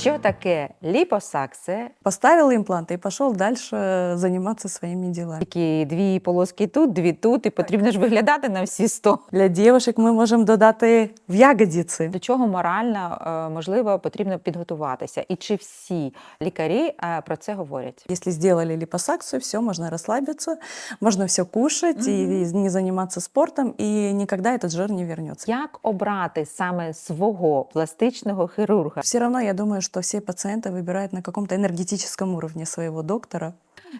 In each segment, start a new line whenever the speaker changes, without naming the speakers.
Що таке ліпосакція?
Поставил имплант и пошел дальше заниматься своими делами.
Такі дві полоски тут, дві тут, і потрібно ж виглядати на всі сто.
Для девушек мы можем додати в ягодиці.
До чого морально е, можливо потрібно підготуватися? І чи всі лікарі е, про це говорять?
Если сделали липосакцию, все, можно расслабиться, можно все кушать и не заниматься спортом, и никогда этот жир не вернется.
Як обрати саме свого пластичного хірурга?
Все равно я думаю, что все пациенты выбирают на каком-то энергетическом уровне своего доктора.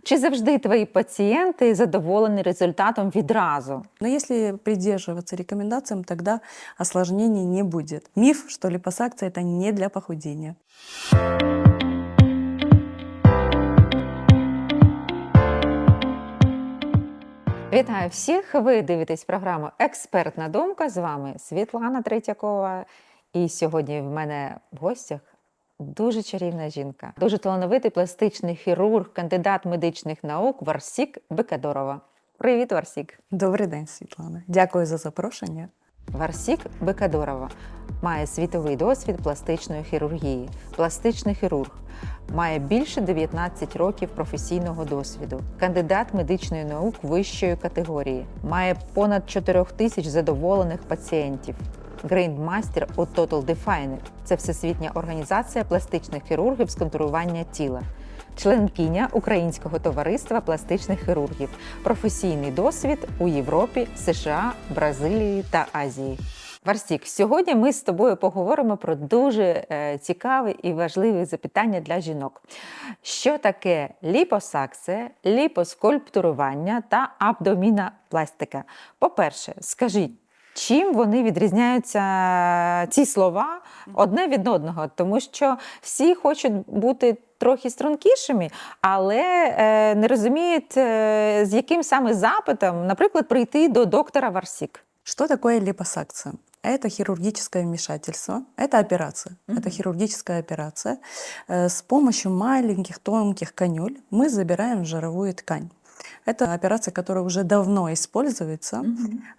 Чи завжди твої пацієнти задоволені результатом відразу?
Но если придерживаться рекомендациям, тогда осложнений не будет. Миф, что липосакция это не для похудения.
Вітаю всіх! Ви дивитесь програму Експертна думка. З вами Світлана Третьякова. І сьогодні в мене в гостях дуже чарівна жінка, дуже талановитий пластичний хірург, кандидат медичних наук Варсік Бекадорова. Привіт, Варсік!
Добрий день, Світлана. Дякую за запрошення.
Варсік Бекадорова має світовий досвід пластичної хірургії. Пластичний хірург має більше 19 років професійного досвіду, кандидат медичної наук вищої категорії, має понад 4 тисяч задоволених пацієнтів. Грейндмастер у Total Definer – це всесвітня організація пластичних хірургів з контурування тіла. Членкиня Українського товариства пластичних хірургів, професійний досвід у Європі, США, Бразилії та Азії. Варсік, сьогодні ми з тобою поговоримо про дуже е, цікаве і важливе запитання для жінок. Що таке ліпосакція, ліпоскульптурування та абдомінопластика? По-перше, скажіть, чим вони відрізняються ці слова одне від одного? Тому що всі хочуть бути трохи стрункішими, але е, не розуміють, е, з яким саме запитом, наприклад, прийти до доктора Варсік.
Что такое липосакция? Это хирургическое вмешательство, это операция, это хирургическая операция. Э, С помощью маленьких тонких канюль мы забираем жировую ткань. Это операция, которая уже давно используется,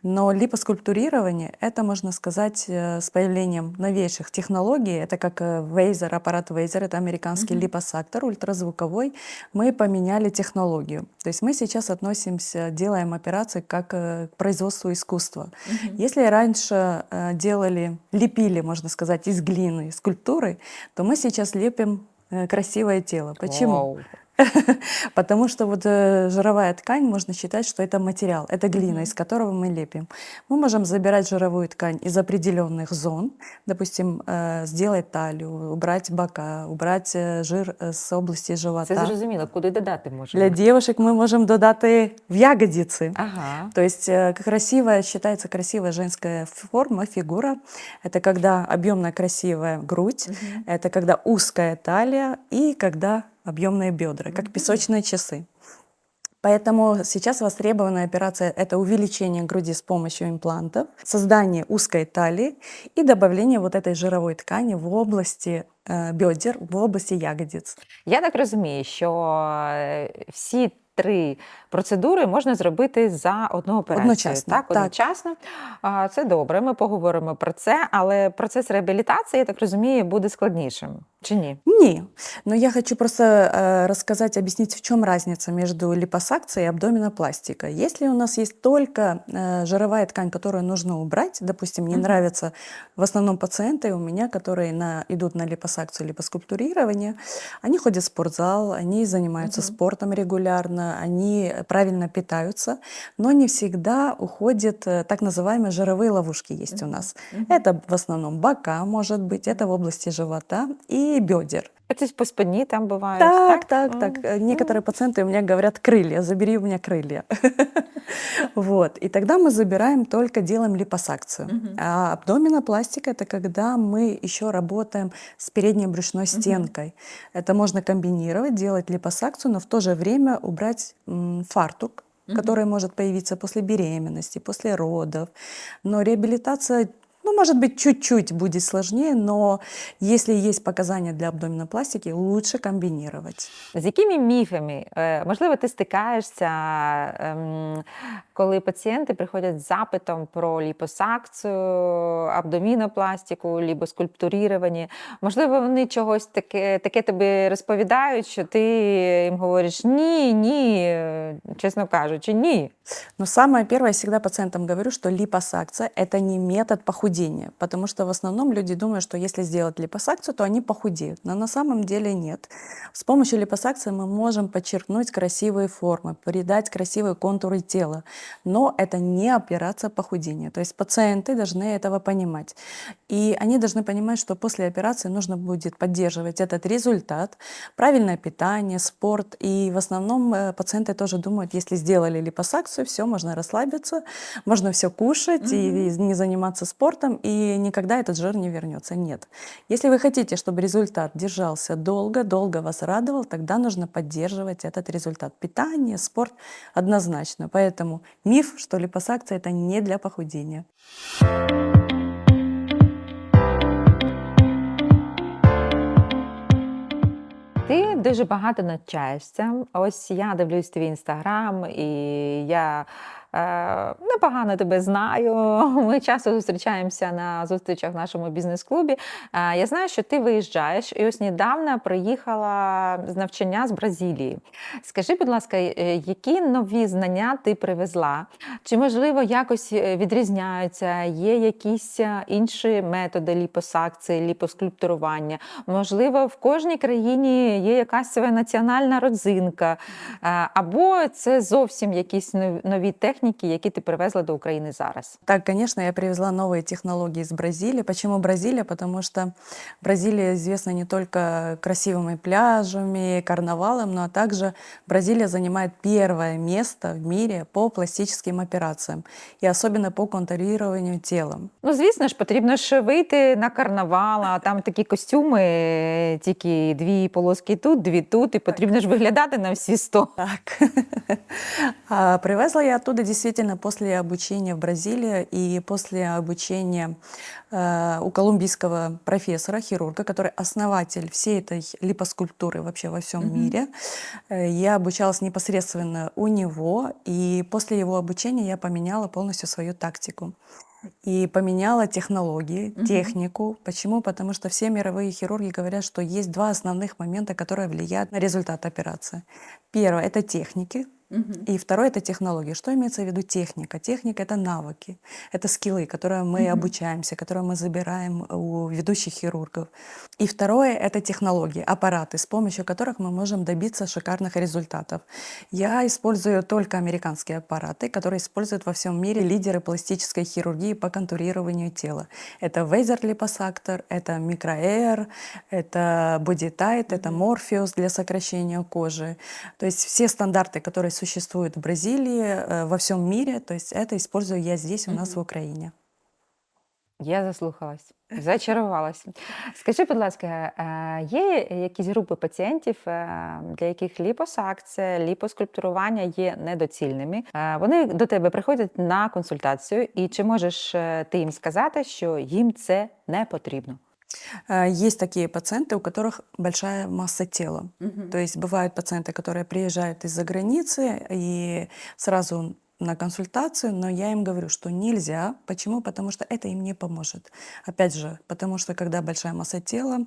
но липоскульптурирование, это, можно сказать, э, с появлением новейших технологий, это как э, Вейзер, аппарат Вейзер, это американский липосактор ультразвуковой, мы поменяли технологию. То есть мы сейчас относимся, делаем операции как э, к производству искусства. Если раньше э, делали, лепили, можно сказать, из глины скульптуры, то мы сейчас лепим э, красивое тело. Почему?
Вау.
Потому что вот э, жировая ткань, можно считать, что это материал, это глина, из которого мы лепим. Мы можем забирать жировую ткань из определенных зон, допустим, э, сделать талию, убрать бока, убрать э, жир с области
Це
живота.
зрозуміло, куди додати можна.
Для девушек мы можем додаты в ягодицы.
Ага.
То есть красивая, считается красивая женская форма, фигура. Это когда объемная красивая грудь, это когда узкая талия и когда объемные бедра, как песочные часы. Поэтому сейчас востребованная операция – это увеличение груди с помощью имплантов, создание узкой талии и добавление вот этой жировой ткани в области э, бедер, в области ягодиц.
Я так розумію, що е, всі три процедури можна зробити за одну операцію.
Одночасно,
Так,
так.
одночасно. А, Це добре, ми поговоримо про це, але процес реабілітації, я так розумію, буде складнішим. Чи ні?
Не, но я хочу просто э, рассказать, объяснить, в чем разница между липосакцией и абдоминопластикой. Если у нас есть только э, жировая ткань, которую нужно убрать, допустим, не
Мгм.
нравятся в основном пациенты у меня, которые на, идут на липосакцию, липоскульптурирование, они ходят в спортзал, они занимаются
Мгм.
спортом регулярно, они правильно питаются, но не всегда уходят э, так называемые жировые ловушки есть у нас. Это в основном бока, может быть, это в области живота и бедер.
Оце по спині там бувають.
Так, так, так. Э, Некоторые пациенты у меня говорят крылья, забери у меня крылья. Вот. И тогда мы забираем только делаем липосакцию. А абдоминопластика это когда мы еще работаем с передней брюшной стенкой. Это можно комбинировать, делать липосакцию, но в то же время убрать м, фартук, который может появиться после беременности, после родов. Но реабилитация Ну, может быть, чуть-чуть будет сложнее, но если есть показания для абдоминопластики, лучше комбинировать.
З якими міфами, е, можливо, ти стикаєшся, ем, коли пацієнти приходять з запитом про ліпосакцію, абдомінопластику, лібоскульптурірування? Можливо, вони чогось таке, таке тобі розповідають, що ти їм говориш ні, ні, е, чесно кажучи, ні.
Но самое первое, я всегда пациентам говорю, что липосакция – это не метод похудения, потому что в основном люди думают, что если сделать липосакцию, то они похудеют. Но на самом деле нет. С помощью липосакции мы можем подчеркнуть красивые формы, придать красивые контуры тела, но это не операция похудения. То есть пациенты должны этого понимать. И они должны понимать, что после операции нужно будет поддерживать этот результат, правильное питание, спорт. И в основном э, пациенты тоже думают, если сделали липосакцию, все, можно расслабиться, можно все кушать и не заниматься спортом, и никогда этот жир не вернется. Нет. Если вы хотите, чтобы результат держался долго, долго вас радовал, тогда нужно поддерживать этот результат. Питание, спорт однозначно. Поэтому миф, что липосакция это не для похудения.
Ти дуже багато навчаєшся. Ось я дивлюсь твій інстаграм, і я е, непогано тебе знаю. Ми часто зустрічаємося на зустрічах в нашому бізнес-клубі. Е, я знаю, що ти виїжджаєш, і ось недавно приїхала з навчання з Бразилії. Скажи, будь ласка, е, які нові знання ти привезла? Чи можливо якось е, відрізняються? Є якісь е, інші методи ліпосакції, ліпоскульптурування? Можливо, в кожній країні є якась своя національна родзинка, е, або це зовсім якісь нові техніки, які ти привезла до України зараз.
Так, конечно, я привезла новые технологии из Бразилии. Почему Бразилия? Потому что Бразилия известна не только красивыми пляжами, карнавалом, но также Бразилия занимает первое место в мире по пластическим операциям и особенно по контурированию тела.
Ну, звісно ж, потрібно ж вийти на карнавал, а там такі костюми, тільки дві полоски тут, дві тут, і потрібно ж виглядати на всі сто.
Так. А Привезла я оттуда действительно после обучения в Бразилии и после обучения э, у колумбийского профессора, хирурга, который основатель всей этой липоскульптуры вообще во всем мире. Э, Я обучалась непосредственно у него, и после его обучения я поменяла полностью свою тактику. И поменяла технологии, технику. Почему? Потому что все мировые хирурги говорят, что есть два основных момента, которые влияют на результат операции. Первое – это техники, и второе – это технологии. Что имеется в виду техника? Техника – это навыки, это скиллы, которые мы обучаемся, которые мы забираем у ведущих хирургов. И второе – это технологии, аппараты, с помощью которых мы можем добиться шикарных результатов. Я использую только американские аппараты, которые используют во всем мире лидеры пластической хирургии по контурированию тела. Это Вейзер липосактор, это Microair, это BodyTight, это Morpheus для сокращения кожи. То есть все стандарты, которые существуют в Бразилии, э, во всем мире, то есть это использую я здесь у нас в Украине.
Я заслухалась, зачарувалася. Скажи, будь ласка, є якісь групи пацієнтів, е, для яких ліпосакція, ліпоскульптурування є недоцільними? Е, Вони до тебе приходять на консультацію, і чи можеш е, ти їм сказати, що їм це не потрібно?
Э, Есть такие пациенты, у которых большая масса тела. То есть бывают пациенты, которые приезжают из-за границы и сразу на консультацию, но я им говорю, что нельзя. Почему? Потому что это им не поможет. Опять же, потому что когда большая масса тела,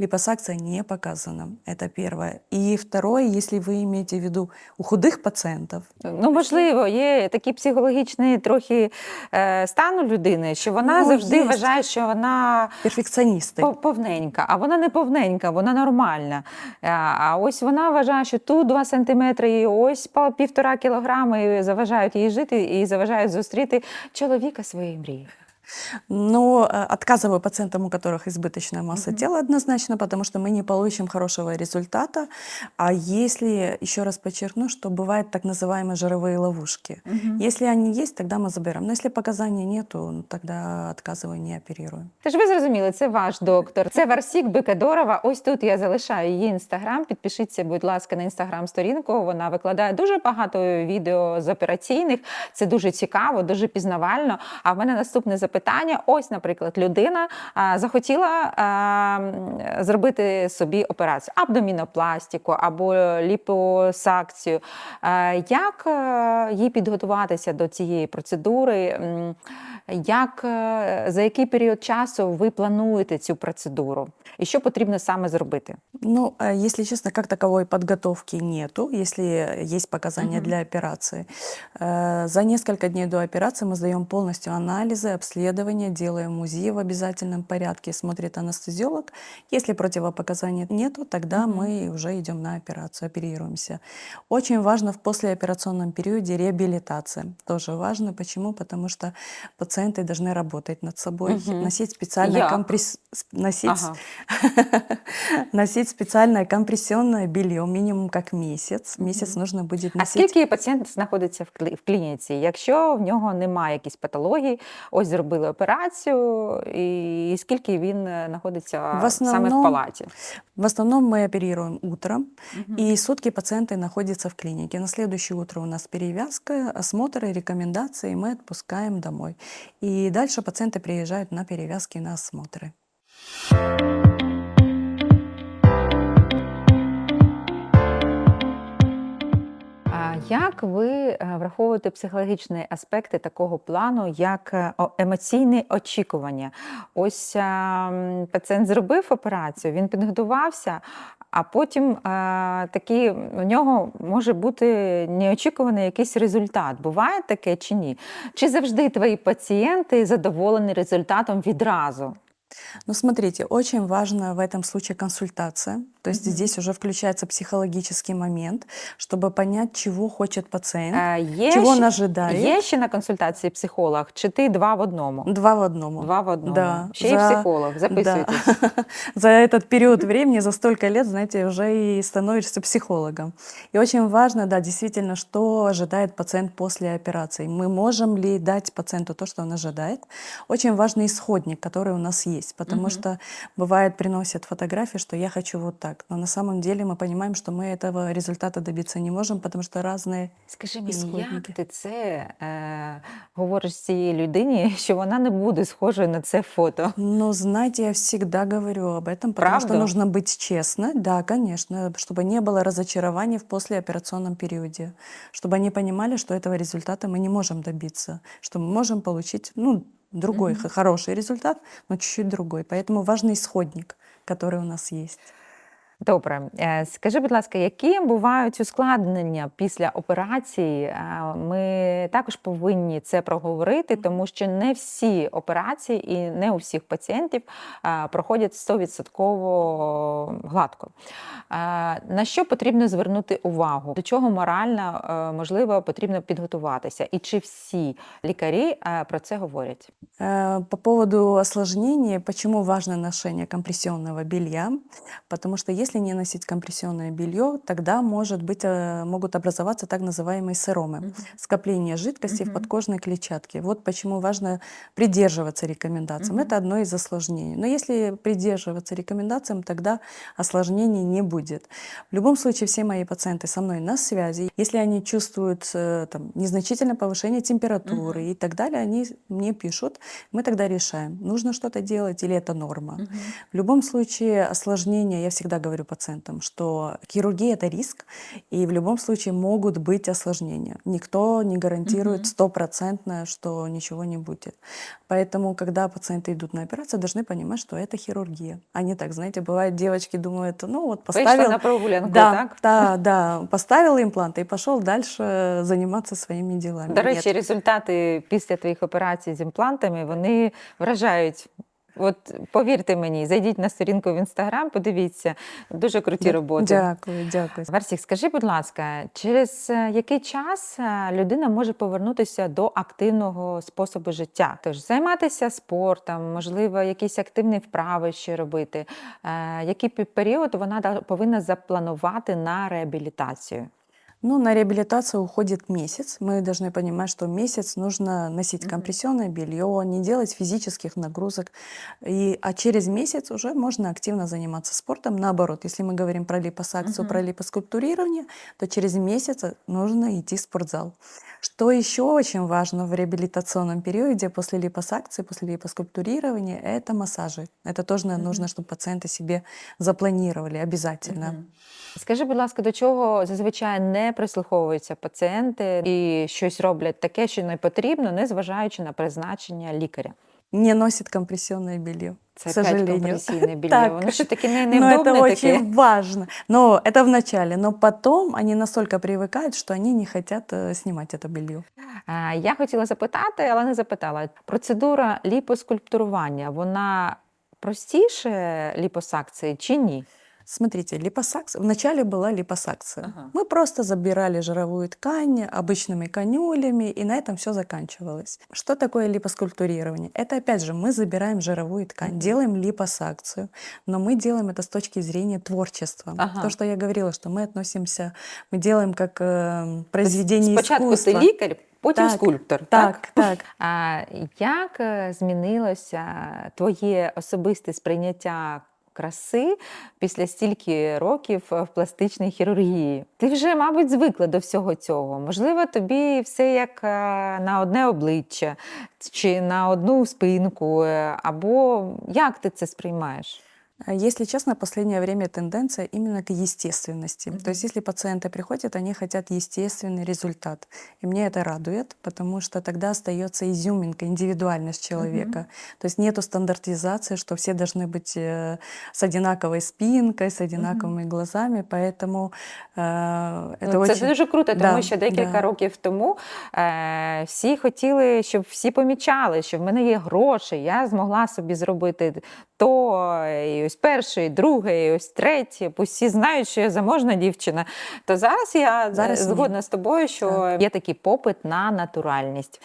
липосакция не показана. Это первое. И второе, если вы имеете в виду у худых пациентов,
Ну, можливо, є такий психологічний трохи е, стан у людини, що вона
Ну,
завжди
є.
вважає, що вона
перфекционисты.
Пов- Повненька, а вона не повненька, вона нормальна. А- А ось вона вважає, що тут 2 сантиметри, і ось по півтора кілограми і заважають Їй жити і заважають зустріти чоловіка своєї мрії.
Но э, отказываю пациентам, у которых избыточная масса тела однозначно, потому что мы не получим хорошего результата. А если, еще раз подчеркну, что бывают так называемые жировые ловушки. Если они есть, тогда мы заберем. Но если показаний нету, ну, тогда отказываю, не оперирую.
Тож ви зрозуміли, це ваш доктор. Це Варсік Бекадорова. Ось тут я залишаю її інстаграм. Підпишіться, будь ласка, на інстаграм-сторінку. Вона викладає дуже багато відео з операційних. Це дуже цікаво, дуже пізнавально. А в мене наступне запитання. запитання. Ось, наприклад, людина захотіла зробити собі операцію абдомінопластику або ліпосакцію. Як е, їй підготуватися до цієї процедури? Як, е, за який період часу ви плануєте цю процедуру? І що потрібно саме зробити?
Ну, э, если честно, как таковой подготовки нету, если есть показания
Мгм.
для операции. Э, За несколько дней до операции мы сдаем полностью анализы, обследования, делаем УЗИ в обязательном порядке, смотрит анестезиолог. Если противопоказаний нету, тогда
Мгм.
мы уже идем на операцию, оперируемся. Очень важно в послеоперационном периоде реабилитация. Тоже важно. Почему? Потому что пациенты должны работать над собой,
Мгм.
носить специальное
Як?
компресс... носить
Ага.
Носить специальное компрессионное белье минимум как месяц. Месяц
Мгм.
нужно будет
А
носить.
скільки пацієнт знаходиться в клі- в клініці? Якщо в нього немає якісь патології, ось зробили операцію, і скільки він е, знаходиться
В
саме в
основному
палаті?
В основном мы оперируем утром,
Мгм.
и сутки пациенты находятся в клинике. На следующее утро у нас перевязка, осмотры, рекомендации, и мы отпускаем домой. И дальше пациенты приезжают на перевязки, на осмотры.
Як ви е, враховуєте психологічні аспекти такого плану, як е, емоційне очікування? Ось пацієнт зробив операцію, він підготувався, а потім е, такий у нього може бути неочікуваний якийсь результат. Буває таке чи ні? Чи завжди твої пацієнти задоволені результатом відразу?
Но смотрите, очень важно в этом случае консультация. То есть
Мгм.
здесь уже включается психологический момент, чтобы понять, чего хочет пациент,
Е, Є,
чего он
ще-
ожидает.
є ще на консультації психолог, чи ти два в одному?
Два в одному.
Два в одному.
Да,
Ще й
за-
психолог, записуйтесь.
Да. За этот период времени, за столько лет, знаете, уже и становишься психологом. И очень важно, да, действительно, что ожидает пациент после операции. Мы можем ли дать пациенту то, что он ожидает. Очень важный исходник, который у нас есть, потому
Мгм.
что бывает приносят фотографии, что я хочу вот так, но на самом деле мы понимаем, что мы этого результата добиться не можем, потому что разные
Скажи мені, як
ісходники.
ти це е, говориш цій людині, що вона не буде схожою на це фото?
Ну, знаете, я всегда говорю об этом, потому что
Правда?
нужно быть честной. Да, конечно, чтобы не было разочарований в послеоперационном периоде, чтобы они понимали, что этого результата мы не можем добиться, что мы можем получить, ну, другой
Мгм.
х- хороший результат, но чуть-чуть другой. Поэтому важный исходник, который у нас есть.
Добре, Е, скажи, будь ласка, які бувають ускладнення після операції? Е, Ми також повинні це проговорити, тому що не всі операції і не у всіх пацієнтів е, проходять 100% гладко. На що потрібно звернути увагу? До чого морально можливо потрібно підготуватися? І чи всі лікарі про це говорять?
По поводу осложнений, почему важно ношение компрессионного белья? Потому что если не носить компрессионное белье, тогда может быть, э, могут образоваться так называемые серомы, скопление жидкости в
Мгм.
подкожной клетчатке. Вот почему важно придерживаться рекомендациям.
Мгм.
Это одно из осложнений. Но если придерживаться рекомендациям, тогда осложнений не будет. В любом случае, все мои пациенты со мной на связи. Если они чувствуют э, там, незначительное повышение температуры
Мгм.
и так далее, они мне пишут, мы тогда решаем, нужно что-то делать или это норма. В любом случае, осложнения, я всегда говорю пациентам, что хирургия – это риск, и в любом случае могут быть осложнения. Никто не гарантирует
Мгм.
стопроцентно, что ничего не будет. Поэтому, когда пациенты идут на операцию, должны понимать, что это хирургия. А не так, знаете, бывает, девочки думают, ну вот
Вийшла
поставил,
на прогулянку,
да,
так?
да, да, поставил имплант и пошел дальше заниматься своими делами.
До
Нет.
речі, результати після твоїх операцій з імплантами вони вражають. От повірте мені, зайдіть на сторінку в інстаграм, подивіться, дуже круті роботи.
Дякую, дякую.
Варсік, скажи, будь ласка, через е, який час е, людина може повернутися до активного способу життя? Тож займатися спортом, можливо, якісь активні вправи ще робити. Е, Який період вона повинна запланувати на реабілітацію?
Ну, на реабилитацию уходит месяц. Мы должны понимать, что месяц нужно носить компрессионное белье, не делать физических нагрузок. И, а через месяц уже можно активно заниматься спортом. Наоборот, если мы говорим про липосакцию, про
Мгм.
липоскульптурирование, то через месяц нужно идти в спортзал. Что еще очень важно в реабилитационном периоде после липосакции, после липоскульптурирования, это массажи. Это тоже
Мгм.
нужно, чтобы пациенты себе запланировали обязательно.
Мгм. Скажи, будь ласка, до чого зазвичай не прислуховуються пацієнти і щось роблять таке, що не потрібно, не зважаючи на призначення лікаря?
Не носит компрессионное белье.
Це
к
опять
сожалению.
компресійне білье.
Так.
Воно ж таке не,
Но это
невдобне таке.
очень важно. Но это в начале. Но потом они настолько привыкают, что они не хотят э, снимать это белье.
Е, Я хотіла запитати, але не запитала. Процедура ліпоскульптурування, вона простіше ліпосакції чи ні?
Смотрите, липосакция. Вначале была липосакция.
Ага.
Мы просто забирали жировую ткань обычными канюлями, и на этом все заканчивалось. Что такое липоскультурирование? Это опять же мы забираем жировую ткань,
Мгм.
делаем липосакцию, но мы делаем это с точки зрения творчества.
Ага.
То, что я говорила, что мы относимся, мы делаем как э, произведение
Спочатку
искусства.
ти лікар, потім
Так,
скульптор.
Так, так.
А як е, змінилося твоє особисте сприйняття краси після стільки років в пластичній хірургії? Ти вже, мабуть, звикла до всього цього. Можливо, тобі все як е, на одне обличчя чи на одну спинку, е, або як ти це сприймаєш?
А Если честно, в последнее время тенденция именно к естественности. То есть, если пациенты приходят, они хотят естественный результат. И мне это радует, потому что тогда остается изюминка, индивидуальность человека. То есть нету стандартизации, что все должны быть э, с одинаковой спинкой, с одинаковыми глазами. Поэтому э, это
Ну, це
очень...
дуже круто, тому
Да,
що декілька
да.
років тому е, всі хотіли, щоб всі помічали, що в мене є гроші, я змогла собі зробити то, і ось перше, і друге, і ось третє. Усі знають, що я заможна дівчина. То зараз я
зараз
згодна ні. з тобою, що
Так.
є такий попит на натуральність.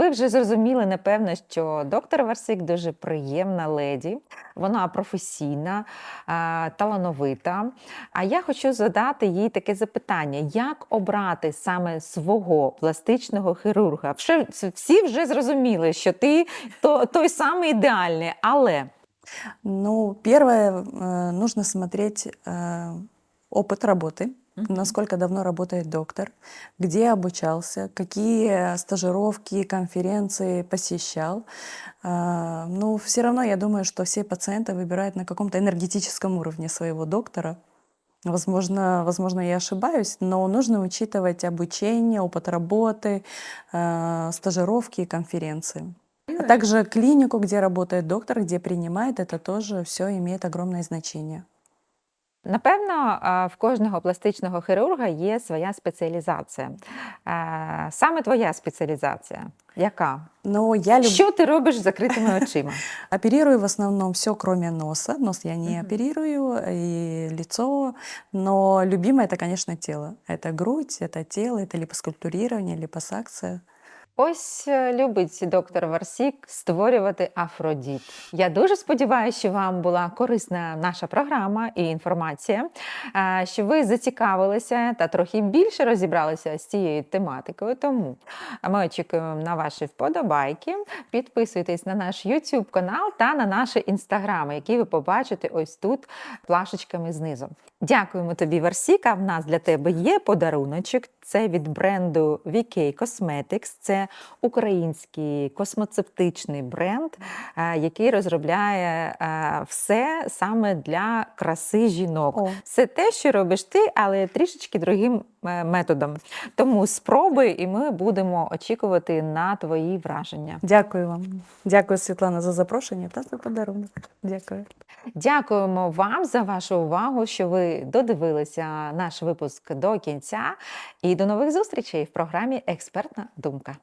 Ви вже зрозуміли, напевно, що доктор Варсик дуже приємна леді, вона професійна, а, талановита. А я хочу задати їй таке запитання: як обрати саме свого пластичного хірурга? Вже, всі вже зрозуміли, що ти то, той самий ідеальний, але
Ну, первое, э, нужно смотреть э, опыт работы,
Мгм.
насколько давно работает доктор, где обучался, какие стажировки, конференции посещал. А, Ну, все равно я думаю, что все пациенты выбирают на каком-то энергетическом уровне своего доктора. Возможно, возможно, я ошибаюсь, но нужно учитывать обучение, опыт работы, э, стажировки и конференции. А также клинику, где работает доктор, где принимает, это тоже все имеет огромное значение.
Напевно, а, в кожного пластичного хірурга є своя спеціалізація. Е, Саме твоя спеціалізація. Яка?
Но я люб-
Що ти робиш з закритими очима?
оперирую в основном все, кроме носа. Нос я не
Мгм.
оперирую, и лицо. Но любимое это, конечно, тело. Это грудь, это тело, это липоскультурирование, липосакция.
Ось е, любить доктор Варсік створювати Афродіт. Я дуже сподіваюся, що вам була корисна наша програма і інформація, е, що ви зацікавилися та трохи більше розібралися з цією тематикою. Тому ми очікуємо на ваші вподобайки. Підписуйтесь на наш YouTube канал та на наші інстаграми, які ви побачите ось тут плашечками знизу. Дякуємо тобі, Варсіка. В нас для тебе є подаруночок. Це від бренду VK Cosmetics. Це український космоцептичний бренд, е, який розробляє е, все саме для краси жінок.
О.
Це те, що робиш ти, але трішечки другим е, методом. Тому спробуй, і ми будемо очікувати на твої враження.
Дякую вам. Дякую, Світлана, за запрошення та за подарунок. Дякую.
Дякуємо вам за вашу увагу, що ви додивилися наш випуск до кінця. І до нових зустрічей в програмі Експертна думка.